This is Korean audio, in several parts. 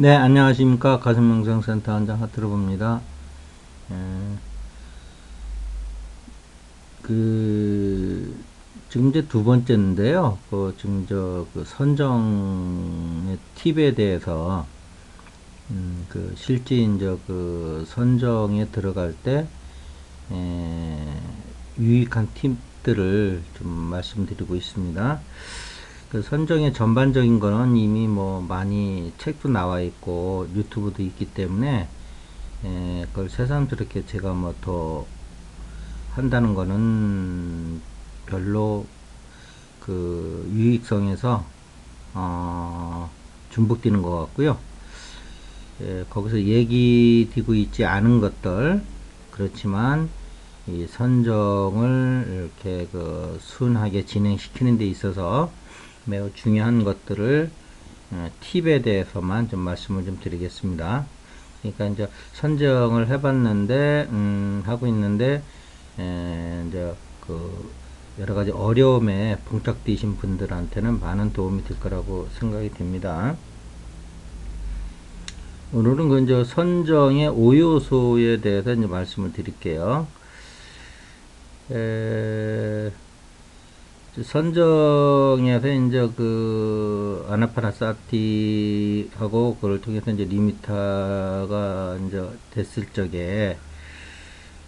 네, 안녕하십니까. 가슴명상센터 원장 하트로봅니다. 에, 그, 지금 이제 두 번째인데요. 그, 지금 저, 그 선정의 팁에 대해서, 음, 그, 실제 이제 그 선정에 들어갈 때, 에, 유익한 팁들을 좀 말씀드리고 있습니다. 그 선정의 전반적인 거는 이미 뭐 많이 책도 나와 있고 유튜브도 있기 때문에 에, 그걸 새삼스럽게 제가 뭐 더 한다는 거는 별로 그 유익성에서 어, 중복되는 것 같고요. 예, 거기서 얘기 되고 있지 않은 것들 그렇지만 이 선정을 이렇게 그 순하게 진행시키는 데 있어서 매우 중요한 것들을 어, 팁에 대해서만 좀 말씀을 좀 드리겠습니다. 그러니까 이제 선정을 해봤는데 음, 하고 있는데 에, 이제 그 여러 가지 어려움에 봉착되신 분들한테는 많은 도움이 될 거라고 생각이 됩니다. 오늘은 그 이제 선정의 5요소에 대해서 이제 말씀을 드릴게요. 에, 선정에서 이제 그 아나파나사티하고 그걸 통해서 이제 리미타가 이제 됐을 적에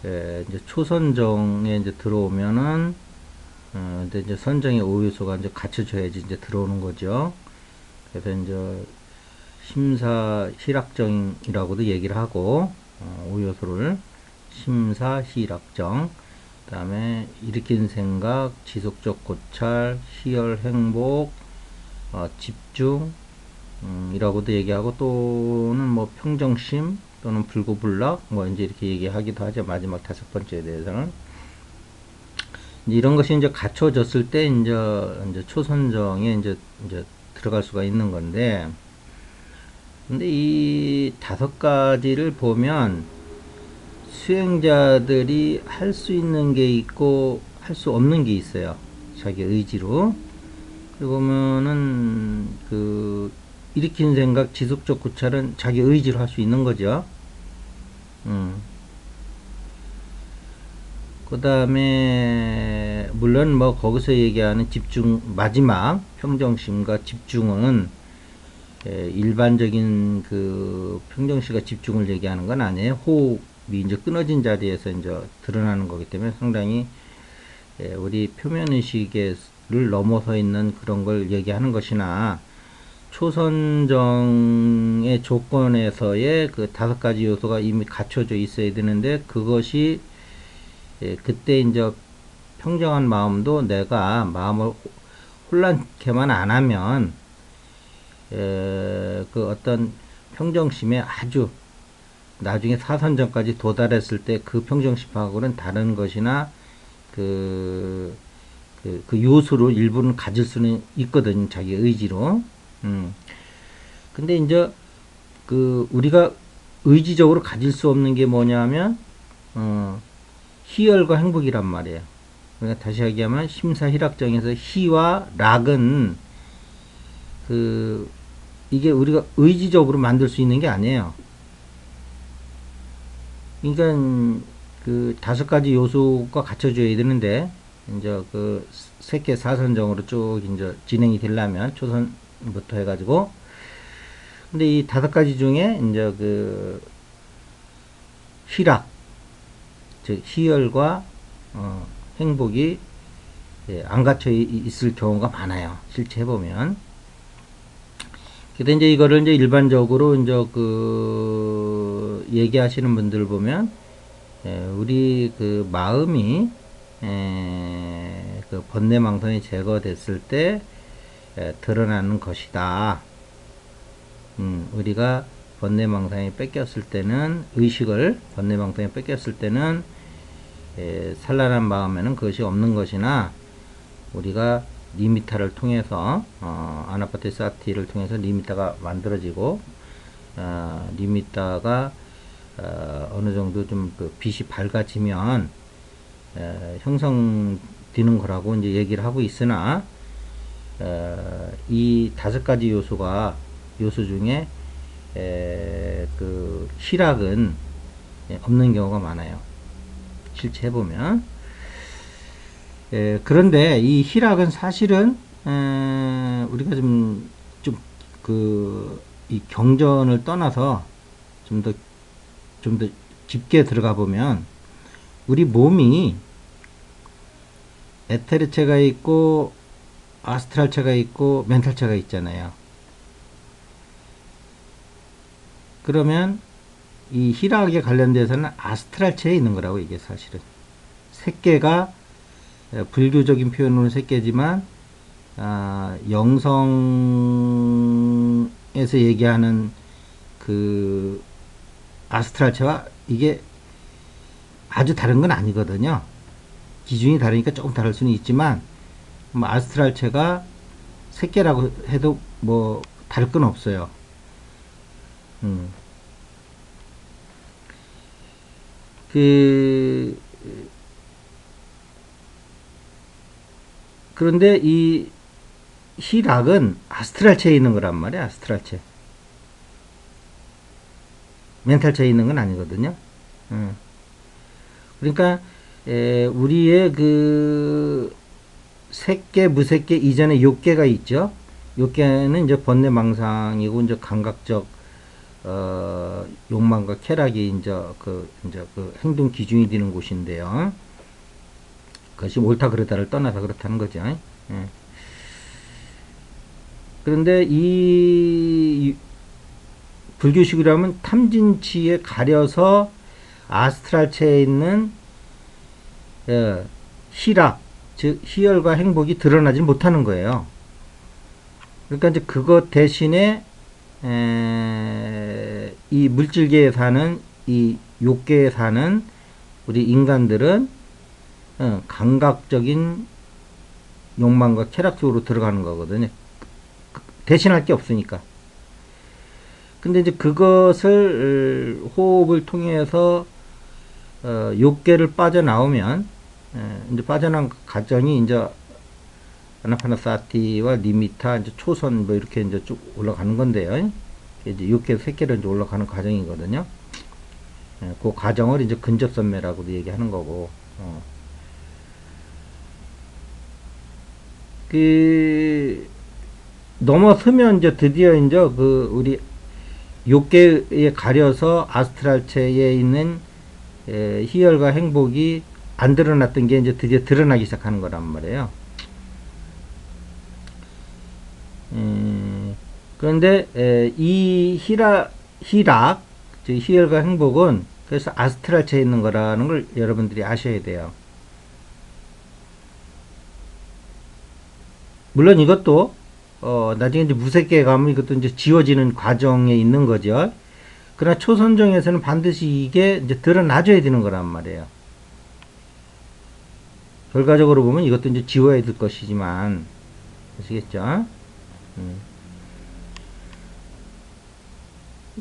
에 이제 초선정에 이제 들어오면은 어 근데 이제 선정의 오요소가 이제 갖춰져야지 이제 들어오는 거죠. 그래서 이제 심사 실학정이라고도 얘기를 하고 어, 오요소를 심사 실학정 그 다음에 일으킨 생각, 지속적 고찰, 희열 행복, 어, 집중, 음, 이라고도 얘기하고 또는 뭐 평정심 또는 불고불락 뭐 이제 이렇게 얘기하기도 하죠. 마지막 다섯 번째에 대해서는 이런 것이 이제 갖춰졌을 때 이제 이제 초선정에 이제 이제 들어갈 수가 있는 건데 근데 이 다섯 가지를 보면 수행자들이 할 수 있는 게 있고 할 수 없는 게 있어요. 자기 의지로. 그리고 보면은 그 일으킨 생각 지속적 고찰은 자기 의지로 할 수 있는 거죠. 음. 그 다음에 물론 뭐 거기서 얘기하는 집중 마지막 평정심과 집중은 예, 일반적인 그 평정심과 집중을 얘기하는 건 아니에요. 호흡 이제 끊어진 자리에서 이제 드러나는 거기 때문에 상당히 예, 우리 표면 의식을 넘어서 있는 그런 걸 얘기하는 것이나 초선정의 조건에서의 그 다섯 가지 요소가 이미 갖춰져 있어야 되는데 그것이 예, 그때 이제 평정한 마음도 내가 마음을 혼란케만 안 하면 예, 그 어떤 평정심에 아주 나중에 사선전까지 도달했을 때 그 평정심하고는 다른 것이나 그, 그, 그 요소를 일부는 가질 수는 있거든, 자기 의지로. 음. 근데 이제 그 우리가 의지적으로 가질 수 없는 게 뭐냐면, 어, 희열과 행복이란 말이에요. 그러니까 다시 얘기하면 심사희락정에서 희와 락은 그 이게 우리가 의지적으로 만들 수 있는 게 아니에요. 그러니까 그 다섯 가지 요소가 갖춰져야 되는데 이제 그 세계 사선정으로 쭉 이제 진행이 되려면 초선부터 해가지고. 근데 이 다섯 가지 중에 이제 그 희락 즉 희열과 어, 행복이 예, 안 갖춰 있을 경우가 많아요. 실제 해보면. 근데 이제 이거를 이제 일반적으로 이제 그 얘기하시는 분들 보면 에, 예, 우리 그 마음이 에, 예, 그 번뇌망상이 제거됐을 때 에, 예, 드러나는 것이다. 음, 우리가 번뇌망상이 뺏겼을 때는 의식을 번뇌망상이 뺏겼을 때는 에, 산란한 마음에는 그것이 없는 것이나 우리가 리미타를 통해서 어, 아나파트 사티를 통해서 리미타가 만들어지고 어, 리미타가 어, 어느 정도 좀 그 빛이 밝아지면 어, 형성되는 거라고 이제 얘기를 하고 있으나 어, 이 다섯 가지 요소가 요소 중에 에, 그 희락은 예, 없는 경우가 많아요. 실제 해보면. 에, 그런데 이 희락은 사실은 에, 우리가 좀 좀 그 이 경전을 떠나서 좀더 좀 더 깊게 들어가 보면 우리 몸이 에테르체가 있고 아스트랄체가 있고 멘탈체가 있잖아요. 그러면 이 희락에 관련돼서는 아스트랄체에 있는 거라고 이게 사실은 색계가 에, 불교적인 표현으로는 색계지만 아, 영성에서 얘기하는 그 아스트랄체와 이게 아주 다른 건 아니거든요. 기준이 다르니까 조금 다를 수는 있지만 뭐 아스트랄체가 새끼라고 해도 뭐 다를 건 없어요. 음. 그 그런데 이 희락은 아스트랄체에 있는 거란 말이야, 아스트랄체. 멘탈체에 있는 건 아니거든요. 음. 그러니까 에, 우리의 그 색계, 무색계 이전에 욕계가 있죠. 욕계는 이제 번뇌 망상이고 이제 감각적 어, 욕망과 쾌락이 이제 그 이제 그 행동 기준이 되는 곳인데요. 그것이 옳다 그르다를 떠나서 그렇다는 거죠. 예. 그런데 이 불교식이라면 탐진치에 가려서 아스트랄체에 있는 예, 희락, 즉 희열과 행복이 드러나지 못하는 거예요. 그러니까 이제 그것 대신에 에, 이 물질계에 사는 이 욕계에 사는 우리 인간들은 어, 감각적인 욕망과 쾌락 속으로 들어가는 거거든요. 대신할 게 없으니까. 근데 이제 그것을 호흡을 통해서 어, 욕계를 빠져나오면 에, 이제 빠져나온 과정이 이제 아나파나사티와 니미타 이제 초선 뭐 이렇게 이제 쭉 올라가는 건데요. 이제 육계 새끼를 이제 올라가는 과정이거든요. 예, 그 과정을 이제 근접선매라고도 얘기하는 거고. 어. 그 넘어서면 이제 드디어 이제 그 우리 욕계에 가려서 아스트랄체에 있는 에, 희열과 행복이 안 드러났던 게 이제 드디어 드러나기 시작하는 거란 말이에요. 음, 그런데 에, 이 희락, 희락, 즉 희열과 행복은 그래서 아스트랄체에 있는 거라는 걸 여러분들이 아셔야 돼요. 물론 이것도 어, 나중에 이제 무색계에 가면 이것도 이제 지워지는 과정에 있는 거죠. 그러나 초선정에서는 반드시 이게 이제 드러나줘야 되는 거란 말이에요. 결과적으로 보면 이것도 이제 지워야 될 것이지만, 아시겠죠? 음.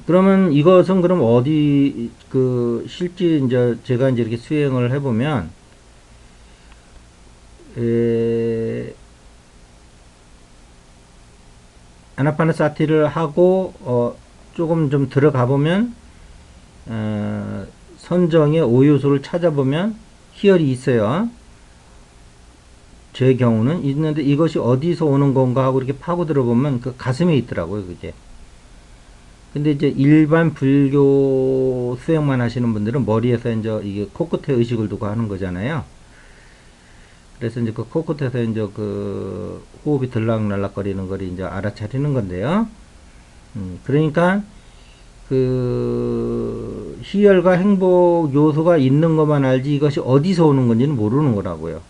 그러면 이것은 그럼 어디, 그, 실제 이제 제가 이제 이렇게 수행을 해보면, 에, 아나파나사티를 하고 어, 조금 좀 들어가 보면 어, 선정의 오요소를 찾아보면 희열이 있어요. 제 경우는 있는데 이것이 어디서 오는 건가 하고 이렇게 파고 들어보면 그 가슴에 있더라고요, 그게. 근데 이제 일반 불교 수행만 하시는 분들은 머리에서 이제 이게 코끝에 의식을 두고 하는 거잖아요. 그래서 이제 그 코끝에서 이제 그 호흡이 들락날락거리는 걸 이제 알아차리는 건데요. 음, 그러니까 그 희열과 행복 요소가 있는 것만 알지 이것이 어디서 오는 건지는 모르는 거라고요.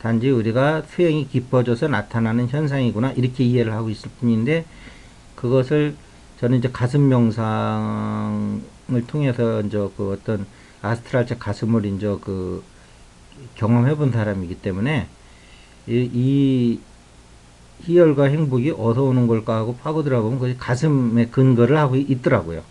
단지 우리가 수행이 깊어져서 나타나는 현상이구나 이렇게 이해를 하고 있을 뿐인데 그것을 저는 이제 가슴 명상을 통해서 이제 그 어떤 아스트랄적 가슴을 이제 그 경험해 본 사람이기 때문에 이, 이 희열과 행복이 어디서 오는 걸까 하고 파고 들어 보면 그 가슴에 근거를 하고 있더라고요.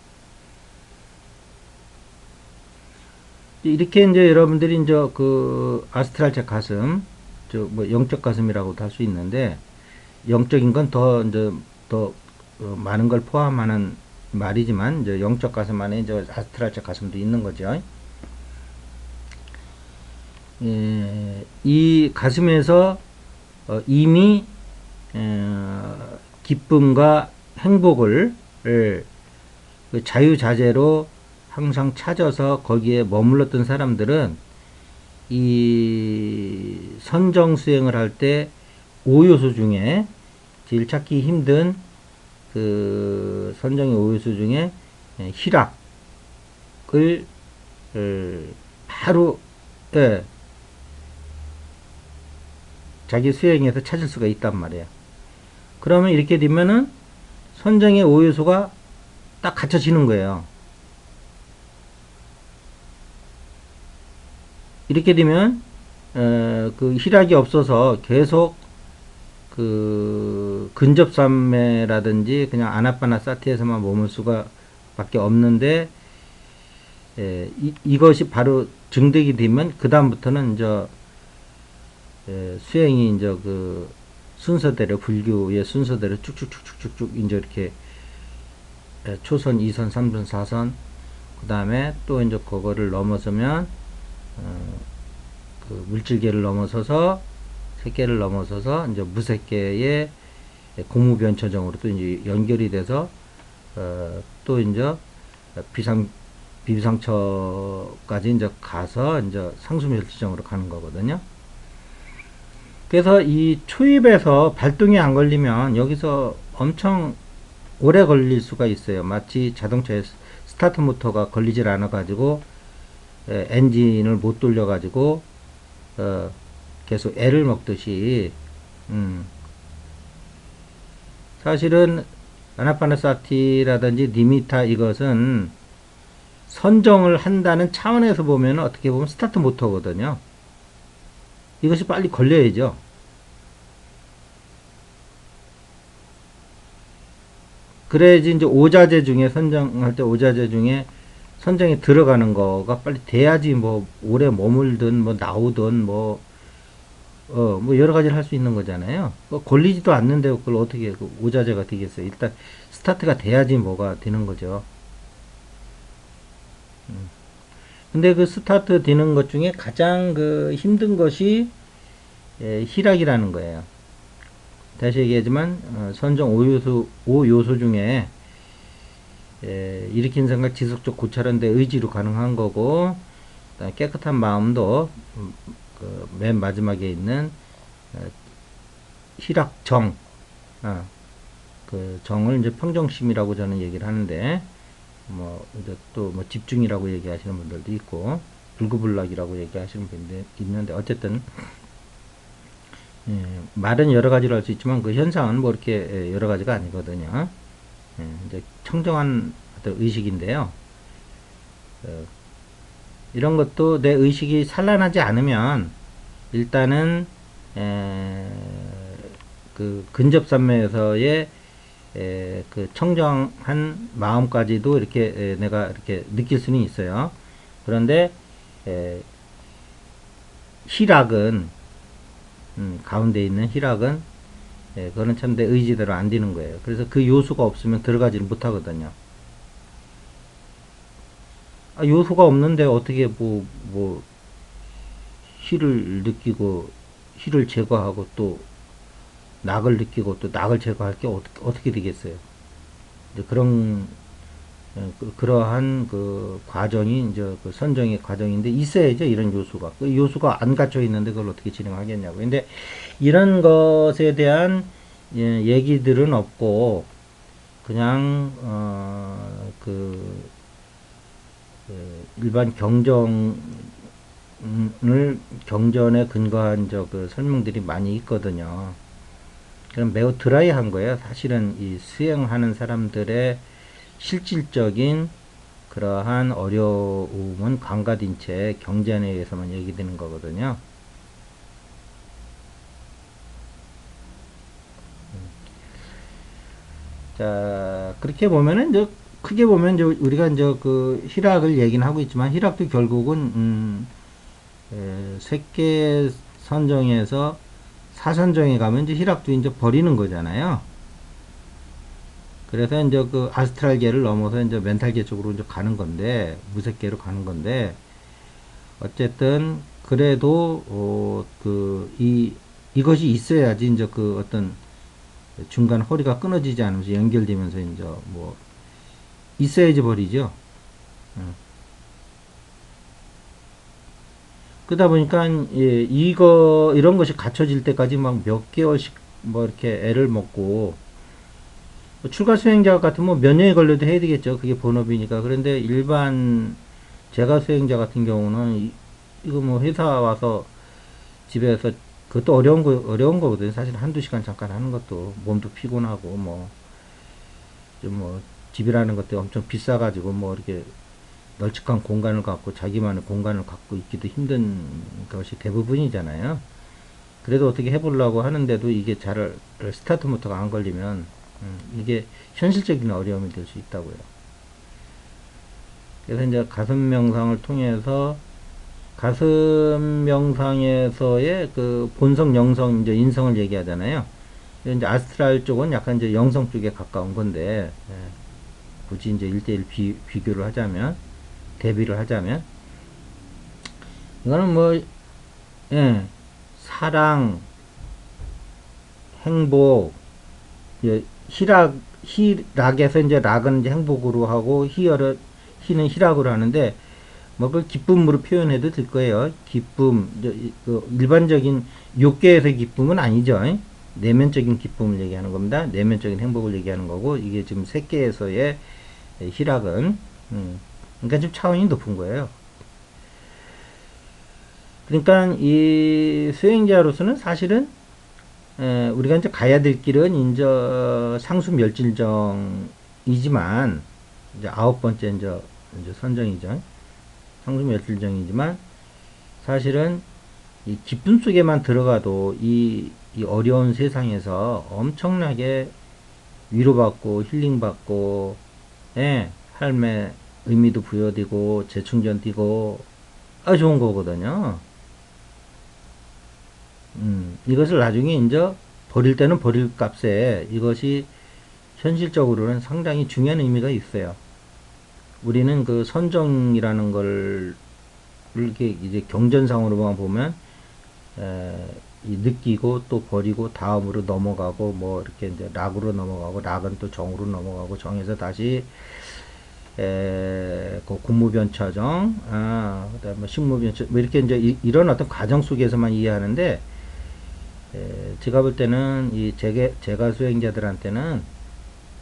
이렇게 이제 여러분들이 이제 그 아스트랄적 가슴, 저 뭐 영적 가슴이라고도 할 수 있는데 영적인 건 더 이제 더 어, 많은 걸 포함하는 말이지만 이제 영적 가슴 안에 이제 아스트랄적 가슴도 있는 거죠. 예, 이 가슴에서 어, 이미 어, 기쁨과 행복을 을, 그 자유자재로 항상 찾아서 거기에 머물렀던 사람들은 이 선정 수행을 할 때 5요소 중에 제일 찾기 힘든 그 선정의 5요소 중에 예, 희락을 어, 바로 예, 자기 수행에서 찾을 수가 있단 말이에요. 그러면 이렇게 되면은 선정의 5요소가 딱 갖춰지는 거예요. 이렇게 되면 에, 그 희락이 없어서 계속 그 근접삼매라든지 그냥 아나파나 사티에서만 머물 수가 밖에 없는데 에, 이, 이것이 바로 증득이 되면 그 다음부터는 에, 수행이 이제 그 순서대로 불교의 순서대로 쭉쭉쭉쭉쭉쭉 이제 이렇게 에, 초선, 2선, 3선, 4선 그 다음에 또 이제 그거를 넘어서면 어, 그 물질계를 넘어서서 색계를 넘어서서 이제 무색계의 고무변처정으로 또 이제 연결이 돼서 어, 또 이제 비상 비상처까지 이제 가서 이제 상수멸치정으로 가는 거거든요. 그래서 이 초입에서 발동이 안 걸리면 여기서 엄청 오래 걸릴 수가 있어요. 마치 자동차의 스타트 모터가 걸리질 않아 가지고 엔진을 못 돌려 가지고 어, 계속 애를 먹듯이 음, 사실은 아나파나사티라든지 니미타 이것은 선정을 한다는 차원에서 보면 어떻게 보면 스타트 모터거든요. 이것이 빨리 걸려야죠. 그래야지 이제 오자재 중에 선정할 때 오자재 중에 선정에 들어가는 거가 빨리 돼야지 뭐 오래 머물든 뭐 나오든 뭐 어, 뭐 여러 가지를 할 수 있는 거잖아요. 뭐 걸리지도 않는데 그걸 어떻게 그 오자재가 되겠어요. 일단 스타트가 돼야지 뭐가 되는 거죠. 음. 근데 그 스타트 되는 것 중에 가장 그 힘든 것이 예, 희락이라는 거예요. 다시 얘기하지만 어, 선정 5요소 5요소 중에 예, 일으킨 생각 지속적 고찰한데 의지로 가능한 거고 깨끗한 마음도 음, 그맨 마지막에 있는 어, 희락정 어, 그 정을 이제 평정심이라고 저는 얘기를 하는데 뭐 이제 또 뭐 집중이라고 얘기하시는 분들도 있고 불구불락이라고 얘기하시는 분들 있는데 어쨌든 예, 말은 여러 가지로 할 수 있지만 그 현상은 뭐 이렇게 예, 여러 가지가 아니거든요. 예, 이제 청정한 어떤 의식인데요. 어, 이런 것도 내 의식이 산란하지 않으면 일단은 에, 그 근접산매에서의 에, 그 청정한 마음까지도 이렇게 에, 내가 이렇게 느낄 수는 있어요. 그런데 에, 희락은 음, 가운데 있는 희락은 예, 그거는 참 내 의지대로 안 되는 거예요. 그래서 그 요소가 없으면 들어가지를 못하거든요. 아, 요소가 없는데 어떻게 뭐, 뭐, 희를 느끼고, 희를 제거하고 또, 낙을 느끼고 또 낙을 제거할 게 어떻게, 어떻게 되겠어요? 그런, 예, 그, 그러한 그 과정이 이제 그 선정의 과정인데 있어야죠 이런 요소가 그 요소가 안 갖춰 있는데 그걸 어떻게 진행하겠냐고 근데 이런 것에 대한 예, 얘기들은 없고 그냥 어 그 그 일반 경정을 경전에 근거한 저 그 설명들이 많이 있거든요. 그럼 매우 드라이한 거예요. 사실은 이 수행하는 사람들의 실질적인 그러한 어려움은 관가딘 채 경전에 의해서만 얘기되는 거거든요. 자, 그렇게 보면은 이제 크게 보면 이제 우리가 이제 그 희락을 얘기는 하고 있지만 희락도 결국은 음, 색계 선정에서 사선정에 가면 이제 희락도 이제 버리는 거잖아요. 그래서 이제 그 아스트랄계를 넘어서 이제 멘탈계 쪽으로 이제 가는 건데 무색계로 가는 건데 어쨌든 그래도 어 그 이것이 있어야지 이제 그 어떤 중간 허리가 끊어지지 않으면서 연결되면서 이제 뭐 있어야지 버리죠. 어. 그러다 보니까 예, 이거 이런 것이 갖춰질 때까지 막 몇 개월씩 뭐 이렇게 애를 먹고 뭐 출가 수행자 같으면 몇 년이 걸려도 해야 되겠죠. 그게 본업이니까. 그런데 일반 제가 수행자 같은 경우는 이, 이거 뭐 회사 와서 집에서 그것도 어려운 거 어려운 거거든요. 사실 한두 시간 잠깐 하는 것도 몸도 피곤하고 뭐 좀뭐 집이라는 것도 엄청 비싸 가지고 뭐 이렇게 널찍한 공간을 갖고 자기만의 공간을 갖고 있기도 힘든 것이 대부분이잖아요. 그래도 어떻게 해보려고 하는데도 이게 잘 스타트부터가 안 걸리면 음, 이게 현실적인 어려움이 될 수 있다고요. 그래서 이제 가슴 명상을 통해서 가슴 명상에서의 그 본성, 영성, 이제 인성을 얘기하잖아요. 이제 아스트랄 쪽은 약간 이제 영성 쪽에 가까운 건데, 예, 굳이 이제 1대1 비, 비교를 하자면, 대비를 하자면 이거는 뭐 예, 사랑, 행복, 예, 희락, 희락에서 이제 락은 이제 행복으로 하고 희열을 희는 희락으로 하는데 뭐그 기쁨으로 표현해도 될 거예요. 기쁨, 그 일반적인 욕계에서 기쁨은 아니죠. 내면적인 기쁨을 얘기하는 겁니다. 내면적인 행복을 얘기하는 거고 이게 지금 색계에서의 희락은 음. 그러니까 좀 차원이 높은 거예요. 그러니까 이 수행자로서는 사실은 에, 우리가 이제 가야 될 길은 이제 상수 멸질정이지만 이제 아홉 번째 이제, 이제 선정이죠. 상수 멸질정이지만 사실은 이 기쁨 속에만 들어가도 이, 이 어려운 세상에서 엄청나게 위로받고 힐링받고 예, 삶의 의미도 부여되고 재충전되고 아 좋은 거거든요. 음, 이것을 나중에 이제 버릴 때는 버릴 값에 이것이 현실적으로는 상당히 중요한 의미가 있어요. 우리는 그 선정이라는 걸 이렇게 이제 경전상으로만 보면 에, 느끼고 또 버리고 다음으로 넘어가고 뭐 이렇게 이제 락으로 넘어가고 락은 또 정으로 넘어가고 정에서 다시 에, 그 공무변차정, 아, 그 다음에 식무변차, 뭐 이렇게 이제 이, 런 어떤 과정 속에서만 이해하는데, 에, 제가 볼 때는 이 제가, 제가 수행자들한테는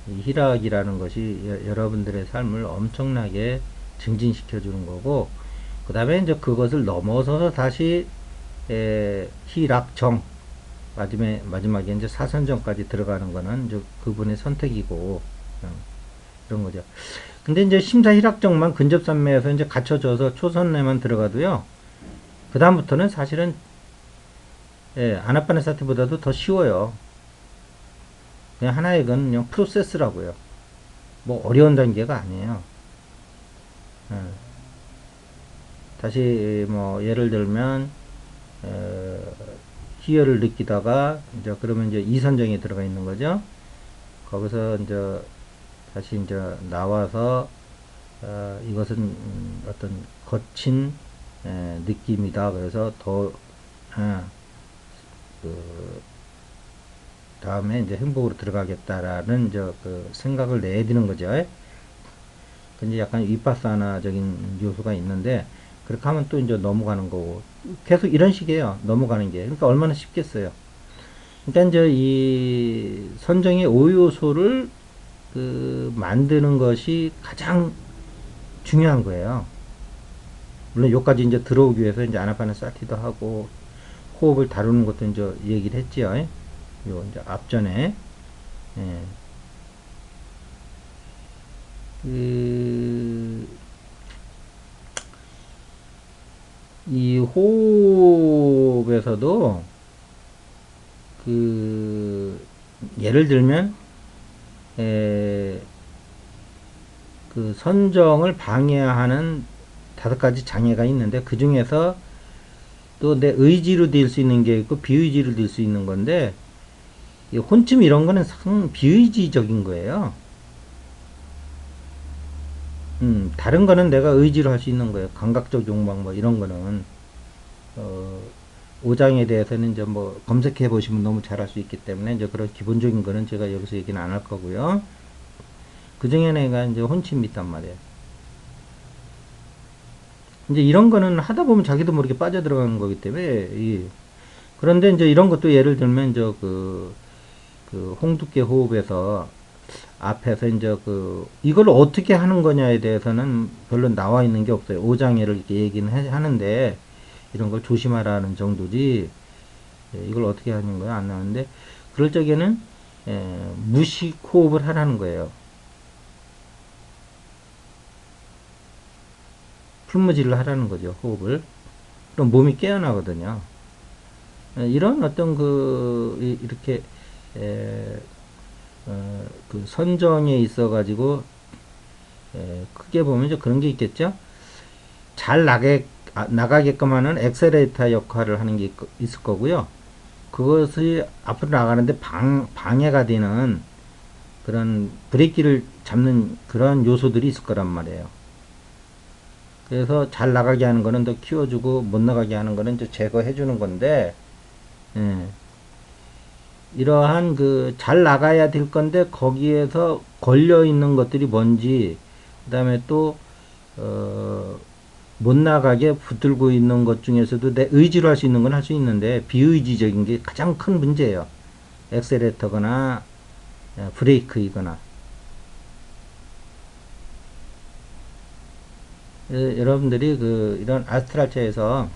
이 희락이라는 것이 여, 러분들의 삶을 엄청나게 증진시켜 주는 거고, 그 다음에 이제 그것을 넘어서서 다시 에, 희락정, 마지막에, 마지막에 이제 사선정까지 들어가는 거는 이제 그분의 선택이고, 음, 이런 거죠. 근데 이제 심사 희락정만 근접산매에서 이제 갖춰져서 초선에만 들어가도요. 그 다음부터는 사실은 예, 아나파네 사티보다도 더 쉬워요. 그냥 하나의 건 그냥 프로세스라고요. 뭐 어려운 단계가 아니에요. 예. 다시 뭐 예를 들면 에, 희열을 느끼다가 이제 그러면 이제 이선정에 들어가 있는 거죠. 거기서 이제 다시 이제 나와서 어, 이것은 음, 어떤 거친 에, 느낌이다. 그래서 더 어, 그 다음에 이제 행복으로 들어가겠다라는 이제 그 생각을 내드는 거죠. 근데 약간 위파사나적인 요소가 있는데 그렇게 하면 또 이제 넘어가는 거고 계속 이런 식이에요. 넘어가는 게 그러니까 얼마나 쉽겠어요. 그러니까 이제 이 선정의 5요소를 그 만드는 것이 가장 중요한 거예요. 물론 여기까지 이제 들어오기 위해서 이제 아나파나 사티도 하고 호흡을 다루는 것도 이제 얘기를 했지요. 요 이제 앞전에 예. 그, 이 호흡에서도 그 예를 들면 에, 그 선정을 방해하는 다섯 가지 장애가 있는데 그 중에서 또 내 의지로 될 수 있는 게 있고 비의지로 될 수 있는 건데 혼침 이런 거는 상 비의지적인 거예요. 음, 다른 거는 내가 의지로 할 수 있는 거예요. 감각적 욕망 뭐 이런 거는 어, 오장에 대해서는 이제 뭐 검색해 보시면 너무 잘알수 있기 때문에 이제 그런 기본적인 거는 제가 여기서 얘기는 안 할 거고요. 그 중에 내가 이제 혼침이 있단 말이에요. 이제 이런 거는 하다 보면 자기도 모르게 빠져들어가는 거기 때문에 이 그런데 이제 이런 것도 예를 들면 이제 그, 그 홍두깨 호흡에서 앞에서 이제 그 이걸 어떻게 하는 거냐에 대해서는 별로 나와 있는 게 없어요. 오장애를 이렇게 얘기는 해- 하는데 이런 걸 조심하라는 정도지 예, 이걸 어떻게 하는 거야 안 나오는데 그럴 적에는 예, 무식 호흡을 하라는 거예요. 풀무질을 하라는 거죠 호흡을. 그럼 몸이 깨어나거든요. 예, 이런 어떤 그 이- 이렇게 에, 어, 그 선정에 있어 가지고 크게 보면 이제 그런 게 있겠죠. 잘 나게 아, 나가게끔 하는 엑셀레이터 역할을 하는 게 있, 있을 거고요. 그것이 앞으로 나가는데 방, 방해가 되는 그런 브레이크를 잡는 그런 요소들이 있을 거란 말이에요. 그래서 잘 나가게 하는 거는 더 키워주고 못 나가게 하는 거는 이제 제거해 주는 건데, 예. 이러한 그 잘 나가야 될 건데 거기에서 걸려 있는 것들이 뭔지, 그 다음에 또, 어, 못 나가게 붙들고 있는 것 중에서도 내 의지로 할 수 있는 건 할 수 있는데 비의지적인 게 가장 큰 문제예요. 엑셀레터거나 예, 브레이크이거나. 예, 여러분들이 그 이런 아스트랄체에서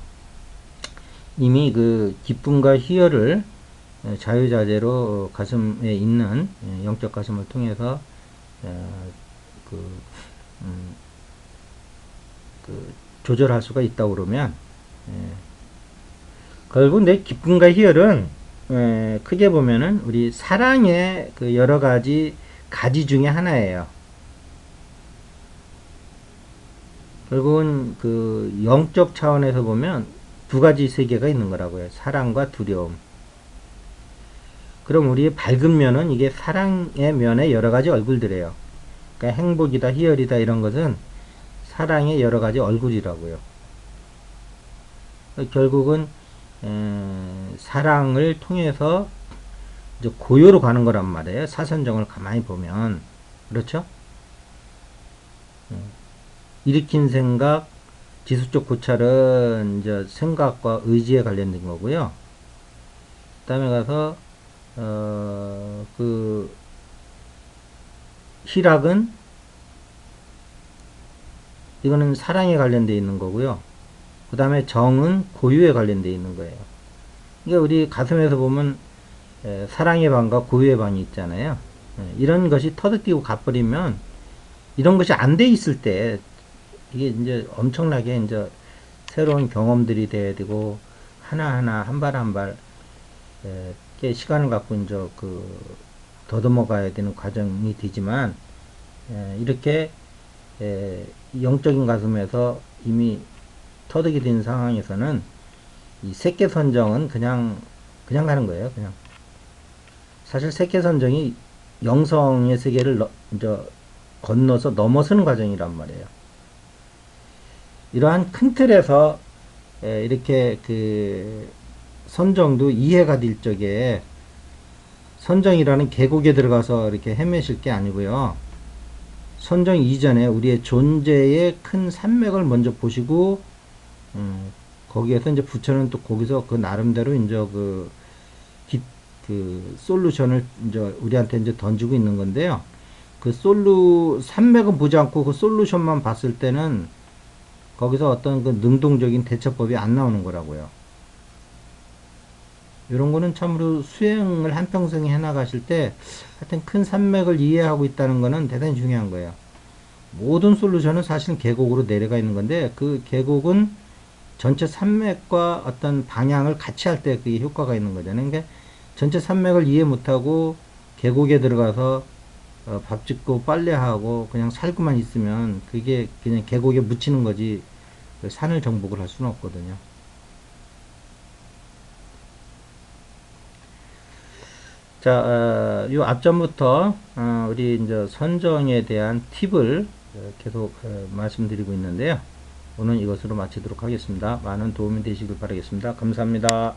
이미 그 기쁨과 희열을 예, 자유자재로 가슴에 있는 예, 영적 가슴을 통해서 어, 그 조절할 수가 있다고 그러면 예. 결국 내 기쁨과 희열은 예, 크게 보면은 우리 사랑의 그 여러 가지 가지 중에 하나예요. 결국은 그 영적 차원에서 보면 두 가지 세계가 있는 거라고요. 사랑과 두려움. 그럼 우리의 밝은 면은 이게 사랑의 면의 여러 가지 얼굴들이에요. 그러니까 행복이다, 희열이다 이런 것은 사랑의 여러 가지 얼굴이라고요. 결국은 에, 사랑을 통해서 이제 고요로 가는 거란 말이에요. 사선정을 가만히 보면 그렇죠? 에, 일으킨 생각, 지수적 고찰은 이제 생각과 의지에 관련된 거고요. 그다음에 가서 어, 그 희락은 이거는 사랑에 관련되어 있는 거고요. 그 다음에 정은 고유에 관련되어 있는 거예요. 그러니까 우리 가슴에서 보면 에, 사랑의 방과 고유의 방이 있잖아요. 에, 이런 것이 터득되고 가버리면 이런 것이 안 돼 있을 때 이게 이제 엄청나게 이제 새로운 경험들이 돼야 되고 하나하나 한 발 한발 시간을 갖고 이제 그 더듬어 가야 되는 과정이 되지만 에, 이렇게 에, 영적인 가슴에서 이미 터득이 된 상황에서는 이 새끼 선정은 그냥 그냥 가는 거예요. 그냥 사실 새끼 선정이 영성의 세계를 너, 이제 건너서 넘어서는 과정이란 말이에요. 이러한 큰 틀에서 에, 이렇게 그 선정도 이해가 될 적에 선정이라는 계곡에 들어가서 이렇게 헤매실 게 아니고요. 선정 이전에 우리의 존재의 큰 산맥을 먼저 보시고 음, 거기에서 이제 부처는 또 거기서 그 나름대로 이제 그, 기, 그 솔루션을 이제 우리한테 이제 던지고 있는 건데요. 그 솔루 산맥은 보지 않고 그 솔루션만 봤을 때는 거기서 어떤 그 능동적인 대처법이 안 나오는 거라고요. 이런 거는 참으로 수행을 한평생 해나가실 때 하여튼 큰 산맥을 이해하고 있다는 거는 대단히 중요한 거예요. 모든 솔루션은 사실 계곡으로 내려가 있는 건데 그 계곡은 전체 산맥과 어떤 방향을 같이 할 때 그게 효과가 있는 거잖아요. 그러니까 전체 산맥을 이해 못하고 계곡에 들어가서 어, 밥 짓고 빨래하고 그냥 살고만 있으면 그게 그냥 계곡에 묻히는 거지 그 산을 정복을 할 수는 없거든요. 자, 어, 요 앞전부터 어, 우리 이제 선정에 대한 팁을 어, 계속 어, 말씀드리고 있는데요. 오늘 이것으로 마치도록 하겠습니다. 많은 도움이 되시길 바라겠습니다. 감사합니다.